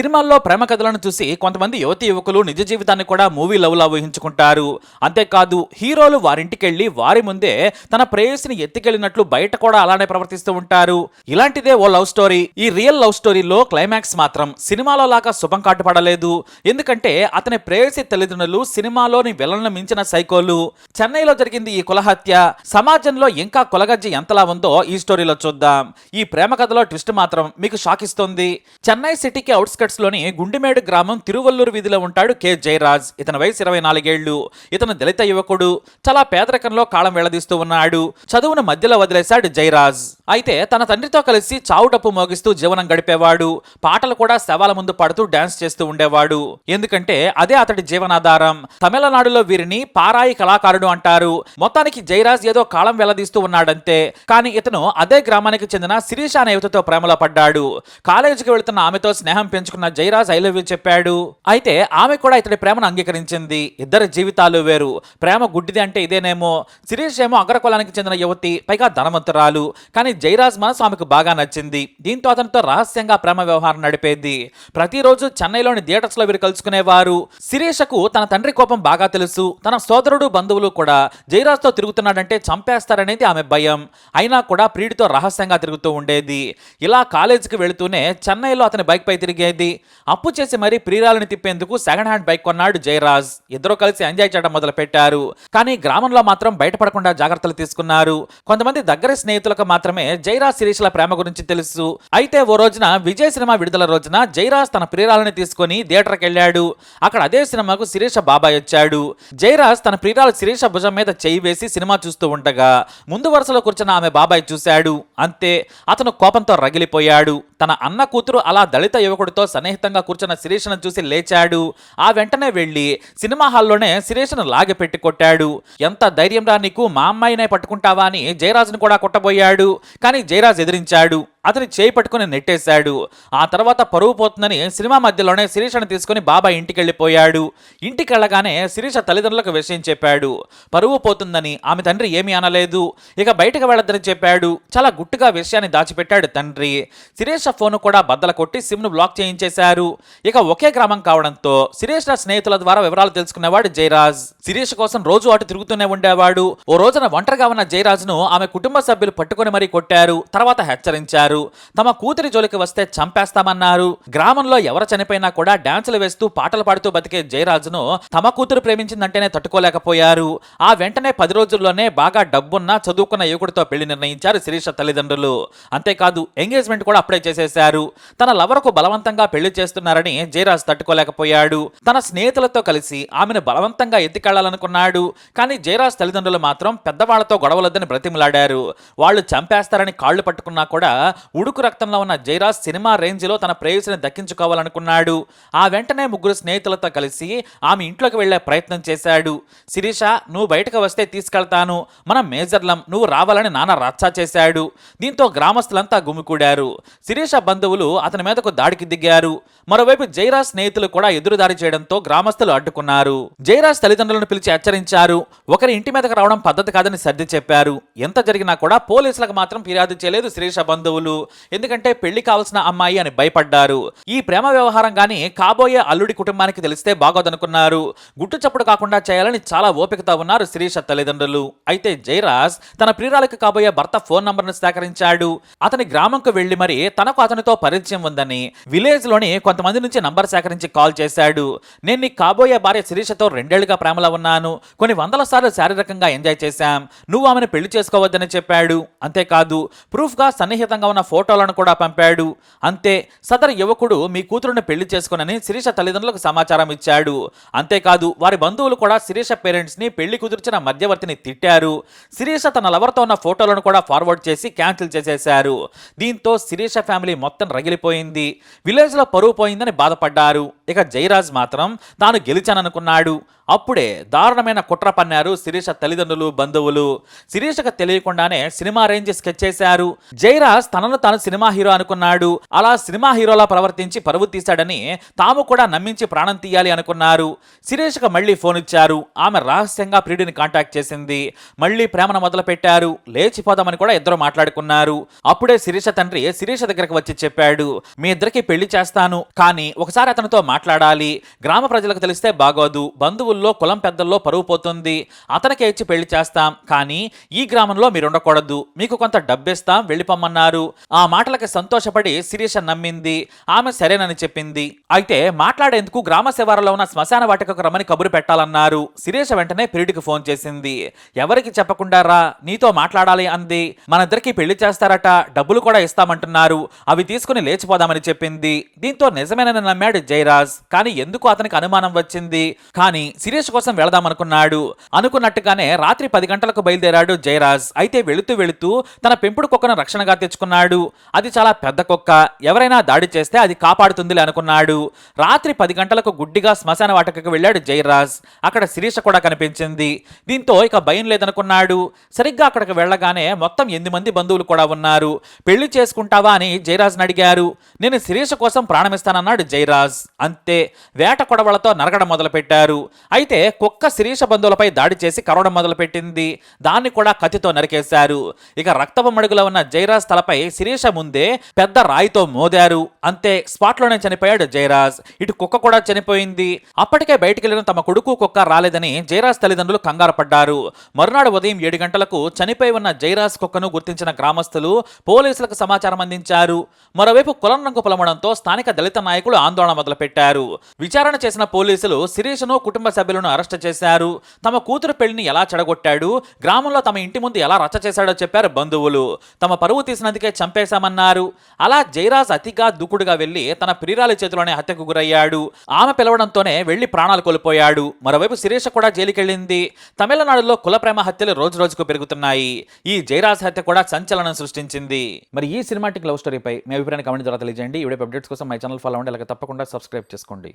సినిమాల్లో ప్రేమ కథలను చూసి కొంతమంది యువతి యువకులు నిజ జీవితాన్ని కూడా మూవీ లవ్లా ఊహించుకుంటారు. అంతేకాదు హీరోలు వారింటికెళ్ళి వారి ముందే తన ప్రేయసిని ఎత్తుకెళ్ళినట్లు బయట కూడా అలానే ప్రవర్తిస్తూ ఉంటారు. ఇలాంటిదే ఓ లవ్ స్టోరీ. ఈ రియల్ లవ్ స్టోరీలో క్లైమాక్స్ మాత్రం సినిమాలో లాగా శుభం కాటుపడలేదు. ఎందుకంటే అతని ప్రేయసి తల్లిదండ్రులు సినిమాలోని విలన్ను మించిన సైకోలు. చెన్నైలో జరిగింది ఈ కులహత్య. సమాజంలో ఇంకా కులగజ్జి ఎంతలా ఉందో ఈ స్టోరీలో చూద్దాం. ఈ ప్రేమ కథలో ట్విస్ట్ మాత్రం మీకు షాకిస్తుంది. చెన్నై సిటీకి అవుట్స్కట్స్ లోని గుండిమేడు గ్రామం తిరువల్లూరు వీధిలో ఉంటాడు కె. జయరాజ్. ఇతని వయసు ఇరవై నాలుగేళ్ళు ఇతను దళిత యువకుడు. చాలా పేదరికంలో కాలం వెళ్ళదీస్తూ ఉన్నాడు. చదువును మధ్యలో వదిలేశాడు జయరాజ్. అయితే తన తండ్రితో కలిసి చావుటప్పు మోగిస్తూ జీవనం గడిపేవాడు. పాటలు కూడా శవాల ముందు పాడుతూ డాన్స్ చేస్తూ ఉండేవాడు. ఎందుకంటే అదే అతడి జీవనాధారం. తమిళనాడులో వీరిని పారాయి కళాకారుడు అంటారు. మొత్తానికి జయరాజ్ ఏదో కాలం వెళ్ళదీస్తూ ఉన్నాడంతే. కానీ ఇతను అదే గ్రామానికి చెందిన శిరీష అనే యువతతో ప్రేమలో పడ్డాడు. కాలేజీకి వెళ్తున్న ఆమెతో స్నేహం పెంచు పెంచుకున్న జైరాజ్ ఐ లవ్ యూ చెప్పాడు. అయితే ఆమె కూడా ఇతడి ప్రేమను అంగీకరించింది. ఇద్దరి జీవితాలు వేరు. ప్రేమ గుడ్డిది అంటే ఇదేనేమో శిరీష్ ఏమో అగ్రకులానికి చెందిన యువతి పైగా ధనవంతురాలు. కానీ జైరాజ్ మనసు ఆమెకు బాగా నచ్చింది. దీంతో అతనితో రహస్యంగా ప్రేమ వ్యవహారం నడిపేది. ప్రతిరోజు చెన్నైలోని థియేటర్స్లో వీరు కలుసుకునేవారు. శిరీషకు తన తండ్రి కోపం బాగా తెలుసు. తన సోదరుడు బంధువులు కూడా జయరాజ్తో తిరుగుతున్నాడంటే చంపేస్తారనేది ఆమె భయం. అయినా కూడా ప్రియుడితో రహస్యంగా తిరుగుతూ ఉండేది. ఇలా కాలేజీకి వెళుతూనే చెన్నైలో అతని బైక్ పై తిరిగేది అప్పు చేసి మరీ ప్రియురాలని తిప్పేందుకు సెకండ్ హ్యాండ్ బైక్ కొన్నాడు జయరాజ్. ఇద్దరు కలిసి ఎంజాయ్ చేయడం మొదలు పెట్టారు కానీ గ్రామంలో మాత్రం బయటపడకుండా జాగ్రత్తలు తీసుకున్నారు. కొంతమంది దగ్గర స్నేహితులకు మాత్రమే జయరాజ్ శిరీషల ప్రేమ గురించి తెలుసు. అయితే ఓ రోజున విజయ్ సినిమా విడుదల రోజున జయరాజ్ తన ప్రియురాలని తీసుకుని థియేటర్కి వెళ్ళాడు. అక్కడ అదే సినిమాకు శిరీష బాబాయ్ వచ్చాడు. జయరాజ్ తన ప్రియురాలు శిరీష భుజం మీద చేయి వేసి సినిమా చూస్తూ ఉండగా ముందు వరుసలో కూర్చున్న ఆమె బాబాయ్ చూశాడు. అంతే అతను కోపంతో రగిలిపోయాడు. తన అన్న కూతురు అలా దళిత యువకుడితో సన్నిహితంగా కూర్చున్న శిరీషను చూసి లేచాడు. ఆ వెంటనే వెళ్ళి సినిమా హాల్లోనే శిరీషను లాగిపెట్టి కొట్టాడు. ఎంత ధైర్యం రా నీకు మా అమ్మాయినే పట్టుకుంటావా అని జయరాజును కూడా కొట్టబోయాడు. కానీ జయరాజ్ ఎదిరించాడు. అతని చేయి పట్టుకుని నెట్టేశాడు. ఆ తర్వాత పరువు పోతుందని సినిమా మధ్యలోనే శిరీషను తీసుకుని బాబాయ్ ఇంటికి వెళ్ళిపోయాడు ఇంటికి వెళ్ళగానే శిరీష తల్లిదండ్రులకు విషయం చెప్పాడు. పరువు పోతుందని ఆమె తండ్రి ఏమీ అనలేదు. ఇక బయటకు వెళ్ళొద్దని చెప్పాడు. చాలా గుట్టుగా విషయాన్ని దాచిపెట్టాడు తండ్రి. శిరీష ఫోన్ కూడా బద్దల కొట్టి సిమ్ను బ్లాక్ చేశారు ఇక ఒకే గ్రామం కావడంతో శిరీష స్నేహితుల ద్వారా వివరాలు తెలుసుకునేవాడు జయరాజ్. శిరీష కోసం రోజు అటు తిరుగుతూనే ఉండేవాడు. ఓ రోజున ఒంటరిగా ఉన్న జయరాజ్ను ఆమె కుటుంబ సభ్యులు పట్టుకొని మరీ కొట్టారు. తర్వాత హెచ్చరించారు. తమ కూతురి జోలికి వస్తే చంపేస్తామన్నారు. గ్రామంలో ఎవరు చనిపోయినా కూడా డాన్సులు వేస్తూ పాటలు పాడుతూ బతికే జయరాజును తమ కూతురు ప్రేమించిందంటేనే తట్టుకోలేకపోయారు. ఆ వెంటనే పది రోజుల్లోనే బాగా డబ్బున్న చదువుకున్న యువకుడితో పెళ్ళి నిర్ణయించారు శిరీష తల్లిదండ్రులు. అంతేకాదు ఎంగేజ్మెంట్ కూడా అప్పుడే చేసేశారు. తన లవరకు బలవంతంగా పెళ్ళి చేస్తున్నారని జయరాజ్ తట్టుకోలేకపోయాడు. తన స్నేహితులతో కలిసి ఆమెను బలవంతంగా ఎత్తికెళ్ళాలనుకున్నాడు. కానీ జయరాజ్ తల్లిదండ్రులు మాత్రం పెద్దవాళ్ళతో గొడవలొద్దని బ్రతిమలాడారు. వాళ్ళు చంపేస్తారని కాళ్ళు పట్టుకున్నా కూడా ఉడుకు రక్తంలో ఉన్న జయరాజ్ సినిమా రేంజ్లో తన ప్రేయసిని దక్కించుకోవాలనుకున్నాడు. ఆ వెంటనే ముగ్గురు స్నేహితులతో కలిసి ఆమె ఇంట్లోకి వెళ్ళే ప్రయత్నం చేశాడు. శిరీష నువ్వు బయటకు వస్తే తీసుకెళ్తాను. మనం మేజర్లం. నువ్వు రావాలని నాన్న రచ్చా చేశాడు. దీంతో గ్రామస్తులంతా గుమికూడారు. శిరీష బంధువులు అతని మీదకు దాడికి దిగారు. మరోవైపు జైరాజ్ స్నేహితులు కూడా ఎదురుదారి చేయడంతో గ్రామస్తులు అడ్డుకున్నారు. జైరాజ్ తల్లిదండ్రులను పిలిచి హెచ్చరించారు. ఒకరి ఇంటి మీదకు రావడం పద్ధతి కాదని సర్ది చెప్పారు. ఎంత జరిగినా కూడా పోలీసులకు మాత్రం ఫిర్యాదు చేయలేదు శిరీష బంధువులు. ఎందుకంటే పెళ్ళి కావాల్సిన అమ్మాయి అని భయపడ్డారు. ఈ ప్రేమ వ్యవహారం గాని కాబోయే అల్లుడి కుటుంబానికి తెలిస్తే బాగోదనుకున్నారు. గుట్టు చప్పుడు కాకుండా చేయాలని చాలా ఓపికతో ఉన్నారు శిరీష తల్లిదండ్రులు. అయితే జైరాజ్ తన ప్రియురాలకు కాబోయే భర్త ఫోన్ నంబర్ను సేకరించాడు. అతని గ్రామంకు వెళ్ళి మరి తనకు అతనితో పరిచయం ఉందని విలేజ్ లోని కొంతమంది నుంచి నంబర్ సేకరించి కాల్ చేశాడు. నేను నీ కాబోయే భార్య శిరీషతో రెండేళ్ళుగా ప్రేమలో ఉన్నాను. కొన్ని వందల సార్లు శారీరకంగా ఎంజాయ్ చేశాం. నువ్వు ఆమెను పెళ్ళి చేసుకోవద్దని చెప్పాడు. అంతేకాదు ప్రూఫ్గా సన్నిహితంగా ఉన్న ఫోటోలను కూడా పంపాడు. అంతే సదరు యువకుడు మీ కూతురుని పెళ్ళి చేసుకునని శిరీష తల్లిదండ్రులకు సమాచారం ఇచ్చాడు. అంతేకాదు వారి బంధువులు కూడా శిరీష పేరెంట్స్ని పెళ్ళి కుదిర్చిన మధ్యవర్తిని తిట్టారు. శిరీష తన లవర్తో ఉన్న ఫోటోలను కూడా ఫార్వర్డ్ చేసి క్యాన్సిల్ చేసేశారు. దీంతో శిరీష ఫ్యామిలీ మొత్తం రగిలిపోయింది. విలేజ్ పరువు పోయిందని బాధపడ్డారు. ఇక జయరాజ్ మాత్రం తాను గెలిచాననుకున్నాడు. అప్పుడే దారుణమైన కుట్ర పన్నారు శిరీష తల్లిదండ్రులు బంధువులు. శిరీషకు తెలియకుండానే సినిమా రేంజ్ స్కెచ్ చేశారు. జయరాజ్ తనను తాను సినిమా హీరో అనుకున్నాడు. అలా సినిమా హీరోలా ప్రవర్తించి పరువు తీశాడని తాము కూడా నమ్మించి ప్రాణం తీయాలి అనుకున్నారు. శిరీషకు మళ్ళీ ఫోన్ ఇచ్చారు. ఆమె రహస్యంగా ప్రియుడిని కాంటాక్ట్ చేసింది. మళ్ళీ ప్రేమను మొదలుపెట్టారు. లేచిపోదామని కూడా ఇద్దరు మాట్లాడుకున్నారు. అప్పుడే శిరీష తండ్రి శిరీష దగ్గరకు వచ్చి చెప్పాడు మీ ఇద్దరికి పెళ్ళి చేస్తాను. కానీ ఒకసారి అతనితో మాట్లాడాలి. గ్రామ ప్రజలకు తెలిస్తే బాగోదు. బంధువులు బంధువుల్లో కులం పెద్దల్లో పరువు పోతుంది. అతనికే ఇచ్చి పెళ్ళి చేస్తాం. కానీ ఈ గ్రామంలో మీరు ఉండకూడదు మీకు కొంత డబ్బిస్తాం. వెళ్ళిపోమ్మన్నారు. ఆ మాటలకి సంతోషపడి శిరీష నమ్మింది. ఆమె సరేనని చెప్పింది. అయితే మాట్లాడేందుకు గ్రామ శివారులో ఉన్న శ్మశాన వాటికకు రమ్మని కబురు పెట్టాలన్నారు. శిరీష వెంటనే పిరిడికి ఫోన్ చేసింది. ఎవరికి చెప్పకుండా రా నీతో మాట్లాడాలి అంది. మనిద్దరికి పెళ్ళి చేస్తారట. డబ్బులు కూడా ఇస్తామంటున్నారు. అవి తీసుకుని లేచిపోదామని చెప్పింది. దీంతో నిజమేనని నమ్మాడు జయరాజ్. కానీ ఎందుకు అతనికి అనుమానం వచ్చింది? కానీ శిరీష్ కోసం వెళదామనుకున్నాడు. అనుకున్నట్టుగానే రాత్రి పది గంటలకు బయలుదేరాడు జయరాజ్. అయితే వెళుతూ వెళుతూ తన పెంపుడు కుక్కను రక్షణగా తెచ్చుకున్నాడు. అది చాలా పెద్ద కుక్క. ఎవరైనా దాడి చేస్తే అది కాపాడుతుందిలే అనుకున్నాడు. రాత్రి పది గంటలకు గుడ్డిగా శ్మశాన వాటకకు వెళ్ళాడు జయరాజ్. అక్కడ శిరీష కూడా కనిపించింది. దీంతో ఇక భయం లేదనుకున్నాడు. సరిగ్గా అక్కడికి వెళ్ళగానే మొత్తం ఎనిమిది మంది బంధువులు కూడా ఉన్నారు. పెళ్ళి చేసుకుంటావా? అని జయరాజ్ని అడిగారు. నేను శిరీష కోసం ప్రాణమిస్తానన్నాడు జయరాజ్. అంతే. వేట కొడవలతో నరకడం మొదలుపెట్టారు. అయితే కుక్క శిరీష బంధువులపై దాడి చేసి కరవడం మొదలుపెట్టింది. దాన్ని కూడా కత్తితో నరికేశారు. ఇక రక్తపు మడుగులో ఉన్న జయరాజ్ తలపై శిరీష ముందే పెద్ద రాయితో మోదారు. అంతే స్పాట్లోనే చనిపోయాడు జయరాజ్ ఇటు కుక్క కూడా చనిపోయింది. అప్పటికే బయటికి వెళ్ళిన తమ కొడుకు కుక్క రాలేదని జయరాజ్ తల్లిదండ్రులు కంగారు పడ్డారు. మరునాడు ఉదయం ఏడు గంటలకు చనిపోయి ఉన్న జయరాజ్ కుక్కను గుర్తించిన గ్రామస్తులు పోలీసులకు సమాచారం అందించారు. మరోవైపు కులం రంగు పొలమడంతో స్థానిక దళిత నాయకులు ఆందోళన మొదలుపెట్టారు. విచారణ చేసిన పోలీసులు శిరీషను కుటుంబ సభ్యులను అరెస్ట్ చేశారు. తమ కూతురు పెళ్ళిని ఎలా చెడగొట్టాడు? గ్రామంలో తమ ఇంటి ముందు ఎలా రచ్చ చేశాడో చెప్పారు బంధువులు. తమ పరువు తీసినందుకే చంపేశామన్నారు. అలా జయరాజ్ అతిగా దూకుడుగా వెళ్ళి తన ప్రియురాలి చేతిలోనే హత్యకు గురయ్యాడు. ఆమె పిలవడంతోనే వెళ్ళి ప్రాణాలు కోల్పోయాడు. మరోవైపు శిరీష కూడా జైలుకెళ్ళింది. తమిళనాడులో కుల ప్రేమ హత్యలు రోజు రోజుకు పెరుగుతున్నాయి. ఈ జయరాజ్ హత్య కూడా సంచలనం సృష్టించింది. మరి ఈ సినిమాటిక్ లవ్ స్టోరీపై మీ అభిప్రాయాన్ని కమెంట్ ద్వారా తెలియజేయండి. ఈ అప్డేట్స్ కోసం మై ఛానల్ ఫాలో అవ్వండి. అలాగే తప్పకుండా సబ్స్క్రైబ్ చేసుకోండి.